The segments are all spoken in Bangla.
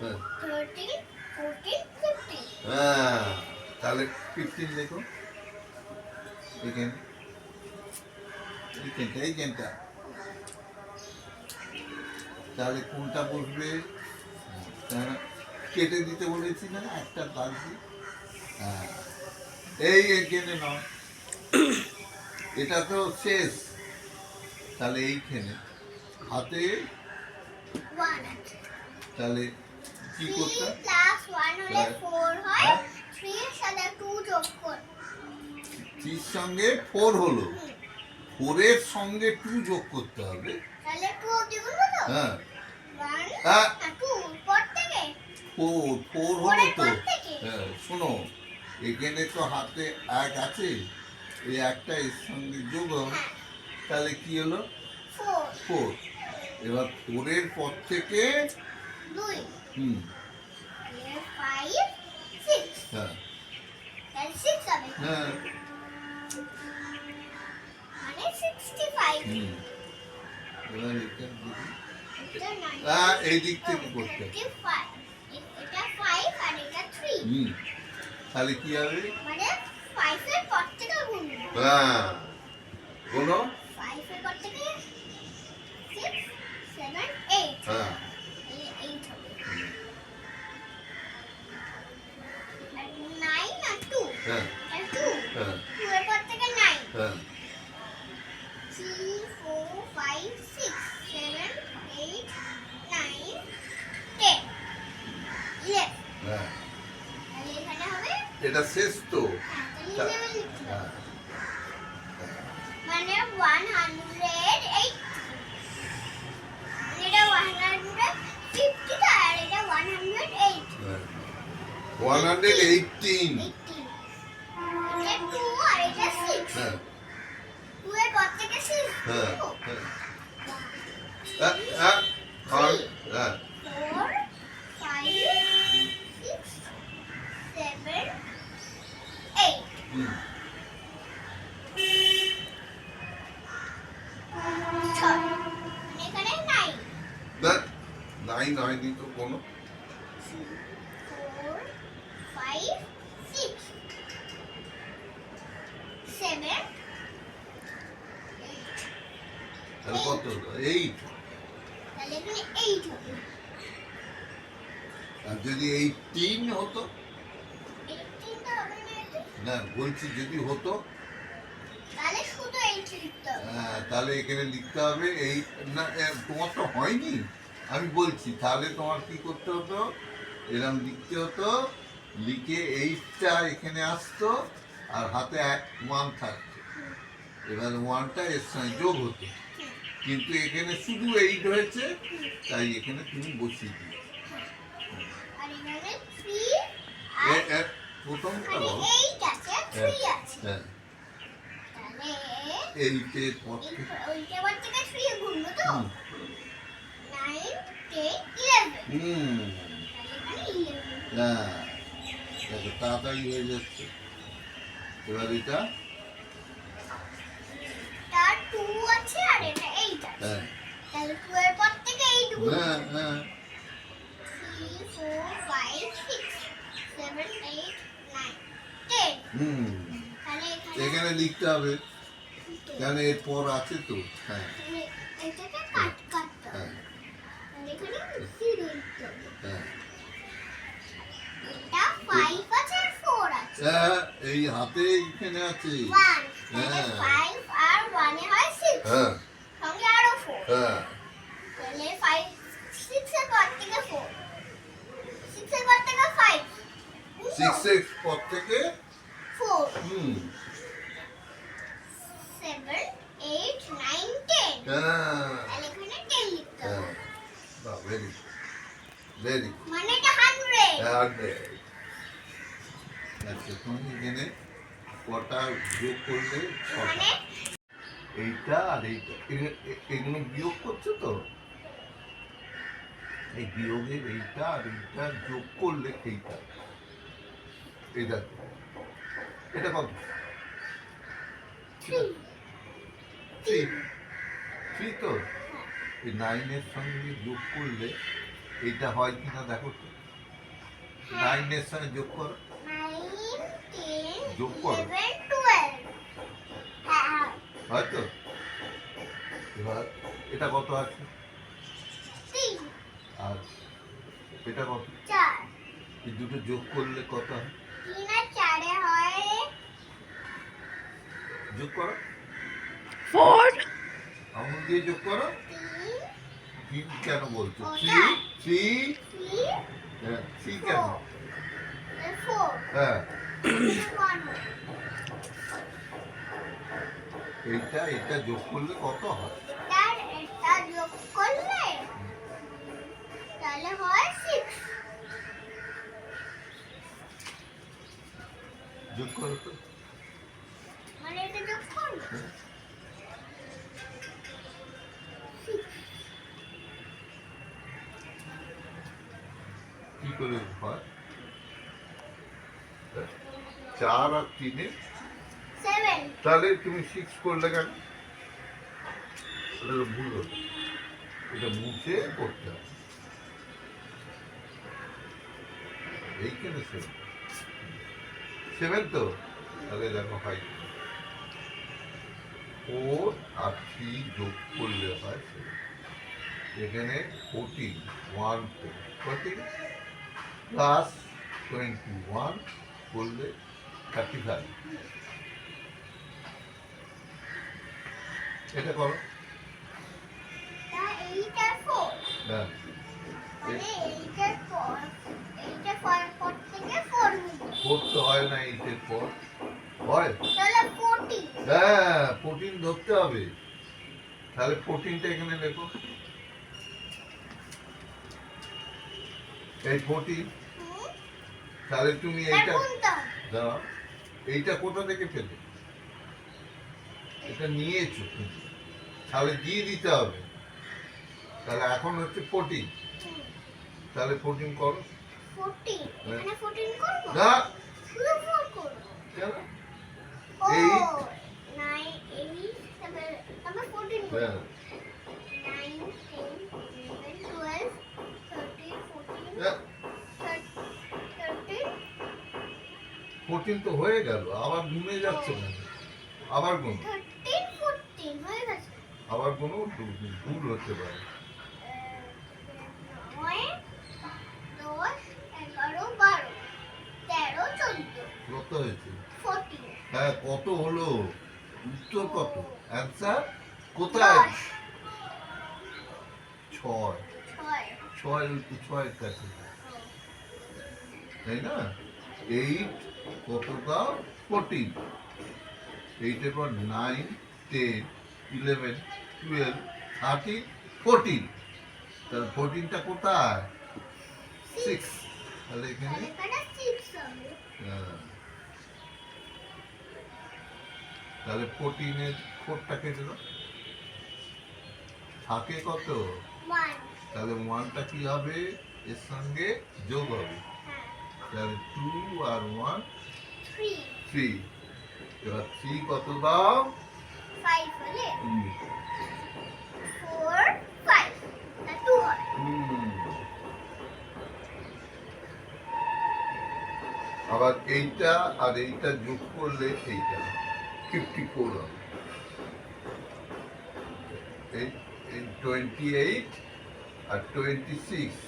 হ্যাঁ। হ্যাঁ তাহলে ফিফটিন দেখো এখানে এইখানটা এইখানটা তাহলে কোনটা বসবে? হ্যাঁ, কেটে দিতে বলেছি না একটা দাগ দিয়ে হ্যাঁ এই এখানে নয় এটা তো শেষ। তাহলে এইখানে। হাতে তাহলে কি করতে? প্লাস ওয়ান হলে হ্যাঁ। ফোর হয় হ্যাঁ। থ্রি এর সাথে টু যোগ কর। থ্রির সঙ্গে ফোর হলো। হুম। ফোরের সঙ্গে টু যোগ করতে হবে। তাহলে টু অব্দি বলব তো? হ্যাঁ। ওয়ান হ্যাঁ। টু পর থেকে? ফোর ফোর হলো তো। হ্যাঁ শোনো এখানে তো হাতে এক আছে এই একটা এর সঙ্গে যোগ হবে হ্যাঁ। তাহলে কি হলো? ফোর ফোর এবার ফোরের পর থেকে হুম। হ্যাঁ। হ্যাঁ। মানে এই দিক থেকে করতে। এটা থ্রি হুম। তাহলে কি হবে? মানে হ্যাঁ। এইট হ্যাঁ। ওয়ান হান্ড্রেড এইটিন হ্যাঁ হ্যাঁ হ্যাঁ হ্যাঁ হ্যাঁ হ্যাঁ হ্যাঁ four five five, six, seven, তাহলে কত এইট তাহলে এখানে eight হবে আর যদি এইটিন হতো? না বলছি যদি হতো? তাহলে শুধু eight লিখতে হবে। হ্যাঁ, তাহলে এখানে লিখতে হবে এই না তোমার তো হয়নি। আমি বলছি তাহলে তোমার কি করতে হতো? এরকম লিখতে হতো। লিখে এইটটা এখানে আসতো আর হাতে এক ওয়ান থাকতো। এবার ওয়ানটা এর সঙ্গে যোগ হতো। কিন্তু এখানে শুধু এইট হয়েছে তাই এখানে তুমি বসিয়ে দিও। প্রথমটা বলো। হ্যাঁ এইটের পর থেকে হুম। হ্যাঁ। দেখো তাড়াতাড়ি হয়ে যাচ্ছে। এবার এটা? হ্যাঁ। হ্যাঁ হ্যাঁ। এখানে লিখতে হবে। কেন এরপর আছে তো? হ্যাঁ। হ্যাঁ তাহলে এখানে জিরো লিখতে হবে হ্যাঁ এটা ফাইভ আছে আর ফোর আছে হ্যাঁ এই হাতে এখানে আছে। হ্যাঁ। আর ওয়ানে হয় সিক্স হ্যাঁ। সঙ্গে আরও ফোর হ্যাঁ। তাহলে ফাইভ সিক্স এর পর থেকে ফোর সিক্স এর পর থেকে ফাইভ সিক্স এক্স পর থেকে ফোর হুম। সেভেন এইট নাইন টেন হ্যাঁ। তাহলে এখানে টেন লিখতে হ্যাঁ। হবে ভেরি ভেরি মানে এটা হান্ড্রেড হান্ড্রেড আচ্ছা তুমি এখানে কটা যোগ করলে ছটা? এইটা আর এইটা। এ- এ- এগুলো বিয়োগ করছ তো? এই বিয়োগের এইটা আর এইটা যোগ করলে এইটা। এটা এটা কত? থ্রি থ্রি থ্রি তো? এই নাইনের সঙ্গে যোগ করলে এইটা হয় কিনা দেখো তো। নাইনের সঙ্গে যোগ করো। যোগ করো। হ্যাঁ হ্যাঁ হয়তো? এবার এটা কত আছে? আর এটা কত? এই দুটো যোগ করলে কত হয়? হয় যোগ করো। Four, আঙুল দিয়ে যোগ করো। তিন কেন বলছো। থ্রি থ্রি হ্যাঁ থ্রি কেন? হ্যাঁ। এইটা এটা যোগ করলে কত হয়? তার এটা যোগ করলে? তাহলে হয় সিক্স যোগ করো তো। মানে এটা যোগ হ্যাঁ। কি করে হয়। চার আর তিনে? তাহলে তুমি সিক্স করলে কেন? এটা ভুল হলো। এটা মুছে করতে হবে। এইখানে সেভেন সেভেন তো? তাহলে দেখো হয় ফোর আর থ্রি যোগ করলে হয়। এখানে fourteen one four fourteen plus twenty one করলে থার্টি ফাইভ। এটা করো। হ্যাঁ মানে করতে হয় না এইটের পর হয়? হ্যাঁ প্রোটিন ধরতে হবে। তাহলে প্রোটিনটা এখানে লেখো। এই প্রোটিন তাহলে তুমি এইটা দাও। এইটা কোথা থেকে পেলে এটা নিয়েছো। তাহলে দিয়ে দিতে হবে। তাহলে এখন হচ্ছে প্রোটিন তাহলে প্রোটিন করো। ফোরটিন হ্যাঁ। ফোরটিন না। এইট ফোরটিন হ্যাঁ nine ten eleven twelve thirteen fourteen হ্যাঁ, থার্টিন প্রোটিন তো হয়ে গেল আবার ঘুমে যাচ্ছে না আবার ফোরটিন হয়ে গেছে। আবার কোনো ভুল- হতে পারে। কত হয়েছে? হ্যাঁ কত হলো? উত্তর কত? অ্যান্সার কোথায়? ছয়। ছয়। ছয়ের কাছে। তাই না? এইট কত দাও ফোরটিন এইটের পর nine ten eleven twelve thirteen fourteen তাহলে ফোরটিনটা কোথায়? সিক্স তাহলে এখানে তাহলে হবে। হ্যাঁ। ফোরটিনের ফোরটা কেটে দাও। থাকে কত? তাহলে ওয়ানটা কি হবে? এর সঙ্গে যোগ হবে। তাহলে টু আর ওয়ান থ্রি এবার থ্রি কত দাও? হয় হুম। আবার এইটা আর এইটা যোগ করলে এইটা ফিফটি ফোর হবে টোয়েন্টি এইট আর টোয়েন্টি সিক্স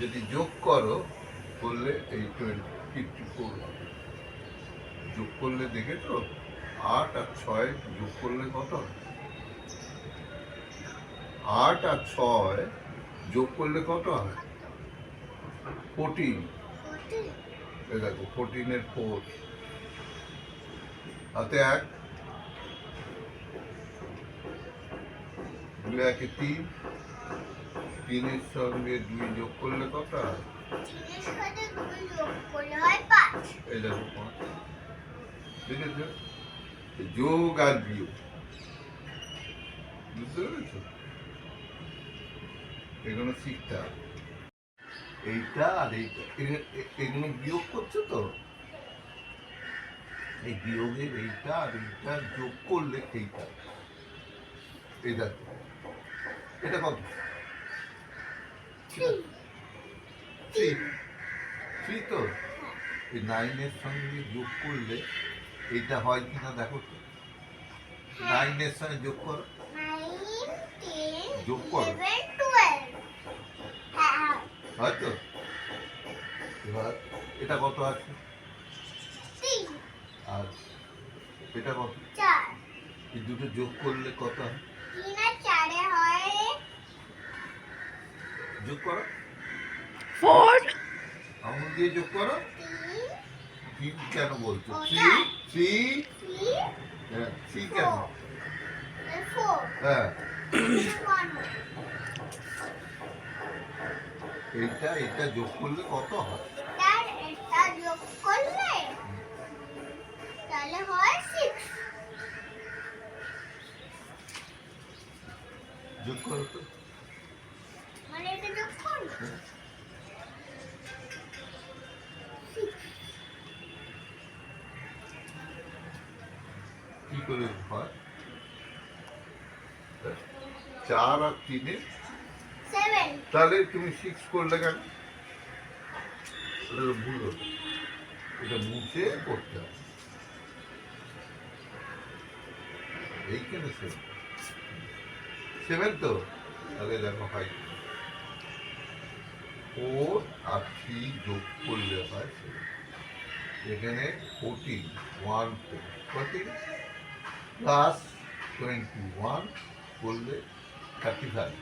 যদি যোগ করো করলে এই টোয়েন্টি ফিফটি ফোর হবে। যোগ করলে দেখেছ আট আর ছয় যোগ করলে কত হয়? আট আর ছয় যোগ করলে কত হয় ফোরটিন এই দেখো ফোরটিনের ফোর হাতে এক। দুই একে তিন। তিনের সঙ্গে দুই যোগ করলে কত হয়? দুই যোগ এই দেখো পাঁচ। আর বিয়োগ। বুঝতে পেরেছ? এগুলো শিখতে হবে। এইটা আর এইটা। এগুলো বিয়োগ করছ তো? এই বিয়োগের এইটা আর এইটা যোগ করলে এইটা। এই দেখো। এটা কত? থ্রি থ্রি থ্রি তো? এই নাইনের সঙ্গে যোগ করলে এইটা হয় কিনা দেখো তো। নাইনের সঙ্গে যোগ করো। যোগ করো। টুয়েলভ। হ্যাঁ হয়তো? এবার এটা কত আছে? আর এটা কত? এই দুটো যোগ করলে কত হয়? যোগ করো। four, আঙুল দিয়ে যোগ করো। তিন কেন বলছো। থ্রি থ্রি থ্রি হ্যাঁ থ্রি কেন? ফোর। হ্যাঁ। এইটা এটা যোগ করলে কত হয়? তার এটা যোগ করলে? তাহলে হয় সিক্স যোগ করো তো মানে এটা যোগ করব হ্যাঁ। কি করে হয়? চার আর তিনে? তাহলে তুমি সিক্স করলে কেন? তো ভুল। এটা মুছে করতে হবে। এইখানে সেভেন সেভেন তো? তাহলে দেখো হয় ফোর আর থ্রি যোগ করলে হয় এখানে fourteen one four fourteen plus twenty one করলে থার্টি ফাইভ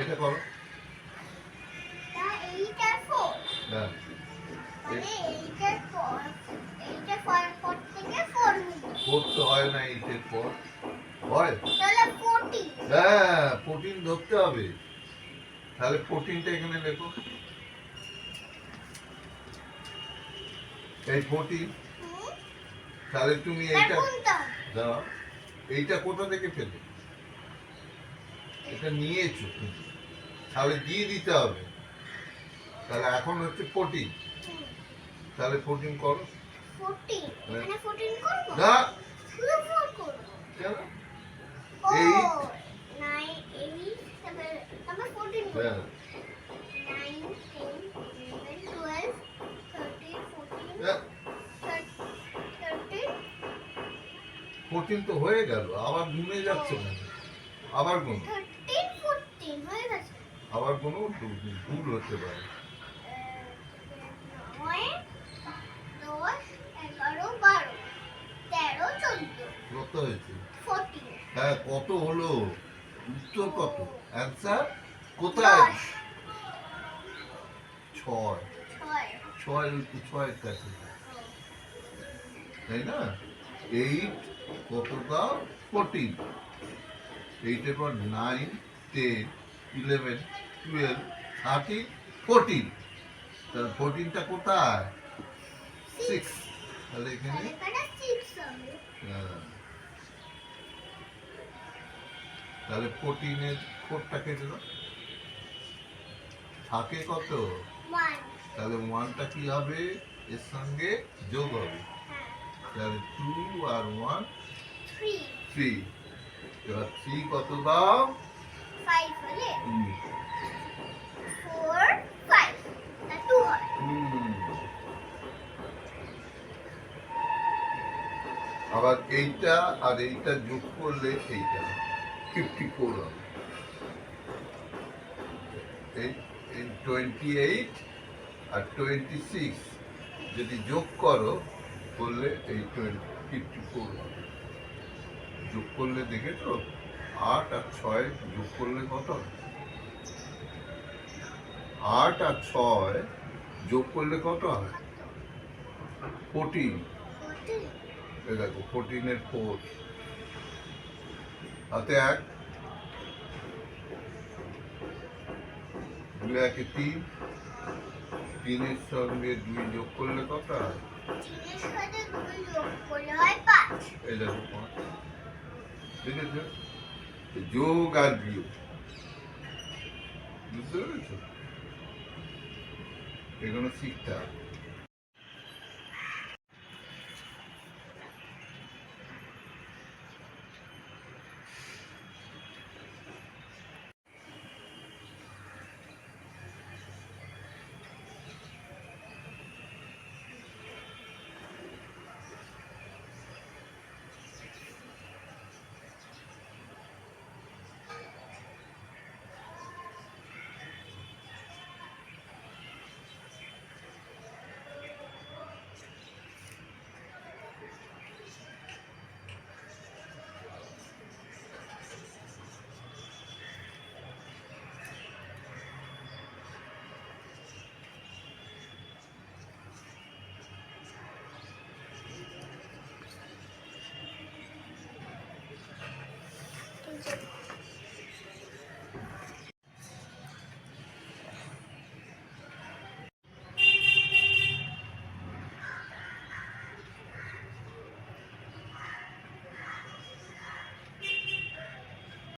এটা করো। হ্যাঁ। মানে এইটার পর এইটার পর পর থেকে ফোর নিবো ফোর তো হয় না এইটের পর হয়? হ্যাঁ। ধরতে হবে। তাহলে প্রোটিনটা এখানে লেখো। এই প্রোটিন তাহলে তুমি এইটা দাও। এইটা কোথা থেকে পেলে? এটা নিয়েছো। তাহলে দিয়ে দিতে হবে। তাহলে এখন হচ্ছে প্রোটিন তাহলে প্রোটিন করো। হ্যাঁ। মানে ফোরটিন না। কেন? ও Eight. নাইন এইট তারপর তারপর ফোরটিন হ্যাঁ। ফোরটিন তো গেল আবার গুনে যাচ্ছে না। আবার আবার কোনো ভুল হতে পারে। কত হয়েছে? হ্যাঁ কত হলো? উত্তর কত? অ্যান্সার কোথায়? ছয়। ছয়। ছয়। ছয়ের কাছে তাই না? এইট কত দাও ফোরটিন এইটের পর nine ten eleven twelve thirteen fourteen তাহলে ফোরটিনটা কোথায়? সিক্স তাহলে এখানে হ্যাঁ। তাহলে ফোরটিনের ফোরটা কেটে দাও। থাকে কত? তাহলে ওয়ানটা কি হবে? এর সঙ্গে যোগ হবে। হ্যাঁ। তাহলে টু আর ওয়ান থ্রি এবার থ্রি কত দাও? হুম। আবার এইটা আর এইটা যোগ করলে এইটা। ফিফটি ফোর হবে। এই টোয়েন্টি এইট আর টোয়েন্টি সিক্স যদি যোগ করো, করলে এই টোয়েন্টি ফিফটি ফোর হবে। যোগ করলে দেখেছ? আট আর ছয় যোগ করলে কত? আট আর ছয় যোগ করলে কত হয় ফোরটিন দেখো ফোরটিনের ফোর হাতে এক একে তিন তিনের সঙ্গে দুই যোগ করলে কত হয়? এই দেখো পাঁচ। দেখেছ? যোগ আর বিয়োগ। বুঝতে পেরেছ? এগুলো শিখতে হবে